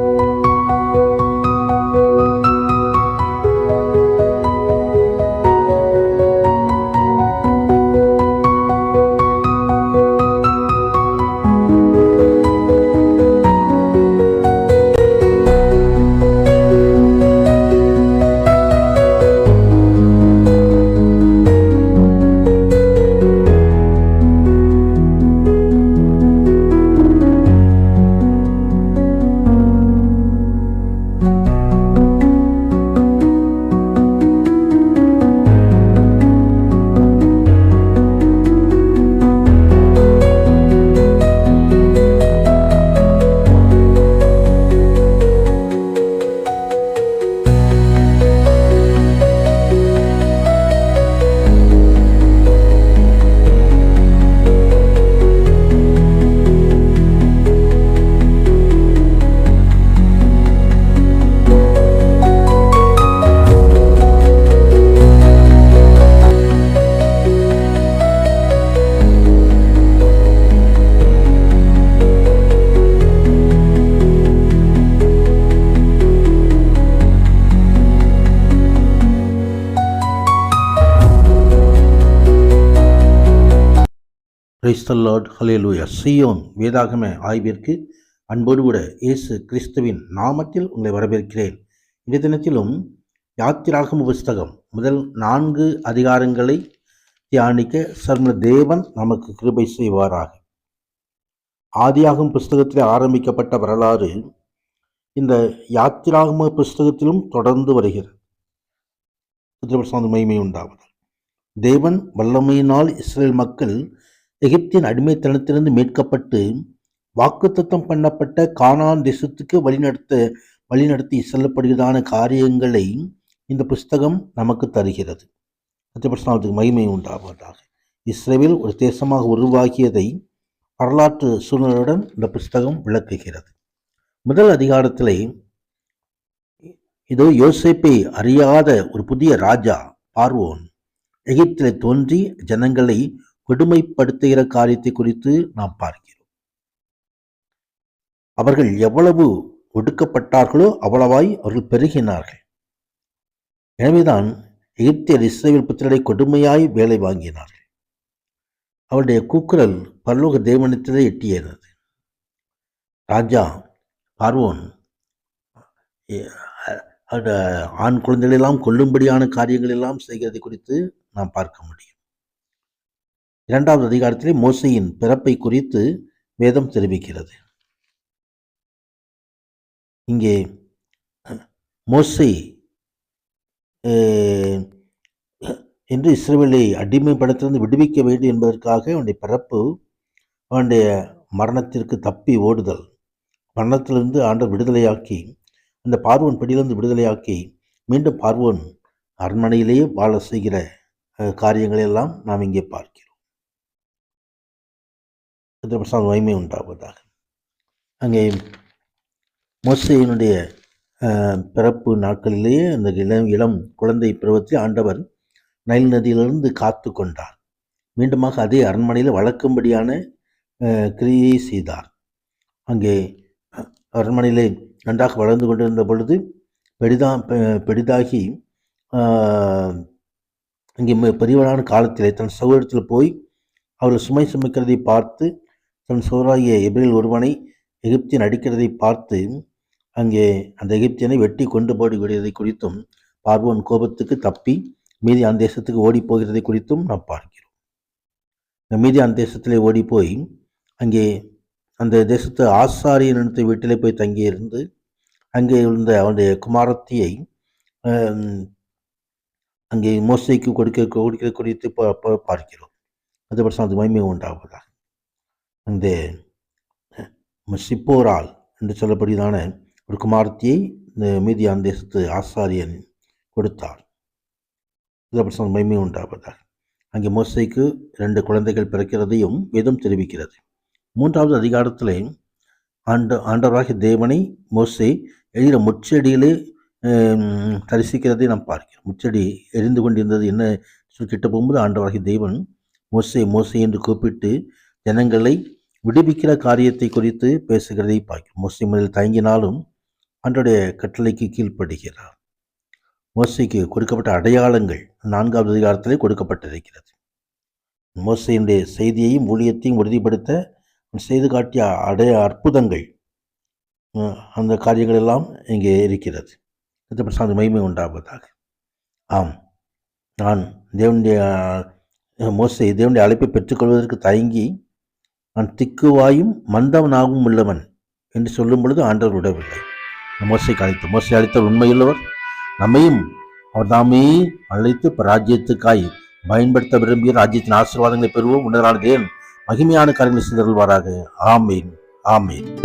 you கிறிஸ்தல்லாட் hallelujah Zion வேதாகம ஆய்விற்கு அன்போடு கூட இயேசு கிறிஸ்துவின் நாமத்தில் உங்களை வரவேற்கிறேன். இந்த தினத்திலும் யாத்திராகம புஸ்தகம் முதல் நான்கு அதிகாரங்களை தியானிக்க சர்ம தேவன் நமக்கு கிருபை செய்வாராக. ஆதியாகும் புஸ்தகத்தில் ஆரம்பிக்கப்பட்ட வரலாறு இந்த யாத்திராகம புஸ்தகத்திலும் தொடர்ந்து வருகிறது. மகிமை உண்டாவது தேவன் வல்லமையினால் இஸ்ரேல் மக்கள் எகிப்தின் அடிமைத்தனத்திலிருந்து மீட்கப்பட்டு வாக்குத்தத்தம் பண்ணப்பட்ட கானான் தேசத்துக்கு வழிநடத்த வழிநடத்தி செல்லப்படுகிறதான காரியங்களை இந்த புஸ்தகம் நமக்கு தருகிறது. சத்தியபிரசனத்துக்கு மகிமை உண்டாவதாக. இஸ்ரேவில் ஒரு தேசமாக உருவாகியதை வரலாற்று சூழ்நிலையுடன் இந்த புஸ்தகம் விளக்குகிறது. முதல் அதிகாரத்திலே இதோ யோசிப்பை அறியாத ஒரு புதிய ராஜா பார்வோன் எகிப்திலே தோன்றி ஜனங்களை கொடுமைப்படுத்துகிற காரியத்தை குறித்து நாம் பார்க்கிறோம். அவர்கள் எவ்வளவு ஒடுக்கப்பட்டார்களோ அவ்வளவாய் அவர்கள் பெருகினார்கள். எனவேதான் எகிப்தியர் இஸ்ரேல் புத்திரரை கொடுமையாய் வேலை வாங்கினார்கள். அவருடைய கூக்குரல் பரலோக தேவனத்திலே எட்டியது ராஜா பார்வோன் ஆண் குழந்தைகளெல்லாம் கொல்லும்படியான காரியங்கள் எல்லாம் செய்கிறது குறித்து நாம் பார்க்க முடியும். இரண்டாவது அதிகாரத்திலே மோசையின் பிறப்பை குறித்து வேதம் தெரிவிக்கிறது. இங்கே மோசை என்று இஸ்ரேலை அடிமைப்படத்திலிருந்து விடுவிக்க வேண்டும் என்பதற்காக அவனுடைய பிறப்பு அவனுடைய மரணத்திற்கு தப்பி ஓடுதல் மரணத்திலிருந்து ஆண்டர் விடுதலையாக்கி அந்த பார்வன் பிடியிலிருந்து விடுதலையாக்கி மீண்டும் பார்வன் அரண்மனையிலேயே வாழ செய்கிற காரியங்களெல்லாம் நாம் இங்கே பார்க்கிறோம். பிரசாத் மகிமை உண்டாவதாக. அங்கே மோசையினுடைய பிறப்பு நாட்களிலேயே அந்த இளம் இளம் குழந்தை பருவத்தில் ஆண்டவர் நைல் நதியிலிருந்து காத்து கொண்டார். மீண்டுமாக அதே அரண்மனையில் வளர்க்கும்படியான கிரியை செய்தார். அங்கே அரண்மனையிலே நன்றாக வளர்ந்து கொண்டிருந்த பொழுது பெரிதா பெரிதாகி அங்கே பெரியவரான காலத்திலே தன் சகோதரத்தில் போய் அவர்கள் சுமை சுமைக்கிறதை பார்த்து தன் சோராகிய எபிரில் ஒருவனை எகிப்தியன் அடிக்கிறதை பார்த்து அங்கே அந்த எகிப்தியனை வெட்டி கொண்டு போடுகிறதை குறித்தும் பார்வோன் கோபத்துக்கு தப்பி மீதி அந்த தேசத்துக்கு ஓடி போகிறதை குறித்தும் நாம் பார்க்கிறோம். இந்த மீதி அந்த தேசத்திலே ஓடி போய் அங்கே அந்த தேசத்து ஆசாரியன் நினைத்த வீட்டிலே போய் தங்கியிருந்து அங்கே இருந்த அவனுடைய குமாரத்தியை அங்கே மோசைக்கு கொடுக்க கொடுக்க குறித்து பார்க்கிறோம். அது பட்சம் அது மகிமை உண்டாவதாக. இந்த சிப்போரால் என்று சொல்லப்படுவதான ஒரு குமார்த்தியை இந்த மீதியான் தேசத்து ஆசாரியன் கொடுத்தார். இதை மகிமை உண்டாவதாக. அங்கே மோசைக்கு இரண்டு குழந்தைகள் பிறக்கிறதையும் வேதம் தெரிவிக்கிறது. மூன்றாவது அதிகாரத்தில் ஆண்ட ஆண்டவராகிய தேவனை மோசை எழுகிற முச்செடியிலே தரிசிக்கிறதை நாம் பார்க்கிறோம். முச்செடி எரிந்து கொண்டிருந்தது என்ன கிட்ட போகும்போது ஆண்டவராகிய தேவன் மோசை மோசை என்று கூப்பிட்டு ஜனங்களை விடுவிக்கிற காரியத்தை குறித்து பேசுகிறதை பார்க்கும் முஸ்லிம்களில் தயங்கினாலும் அன்றைய கட்டளைக்கு கீழ்ப்படுகிறார். மோசைக்கு கொடுக்கப்பட்ட அடையாளங்கள் நான்காவது அதிகாரத்திலே கொடுக்கப்பட்டிருக்கிறது. மோசையினுடைய செய்தியையும் ஊழியத்தையும் உறுதிப்படுத்த செய்து காட்டிய அடைய அற்புதங்கள் அந்த காரியங்கள் எல்லாம் இங்கே இருக்கிறது. கர்த்தர் சார்ந்த மகிமை உண்டாவதாக. ஆம். நான் தேவனுடைய மோசை தேவனுடைய அழைப்பை பெற்றுக்கொள்வதற்கு தயங்கி நான் திக்குவாயும் மந்தவனாகவும் உள்ளவன் என்று சொல்லும் பொழுது ஆண்டவர் விடவில்லை மோசை அழைத்து மோசை அழைத்த உண்மையுள்ளவர். நம்மையும் அவர் தாமே அழைத்து ராஜ்யத்துக்காய் பயன்படுத்த விரும்பிய ராஜ்யத்தின் ஆசீர்வாதங்களை பெறுவோம். உன்னதரான தேவன் மகிமையான காரியங்களை செய்தருள்வாராக ஆமேன். ஆமேன்.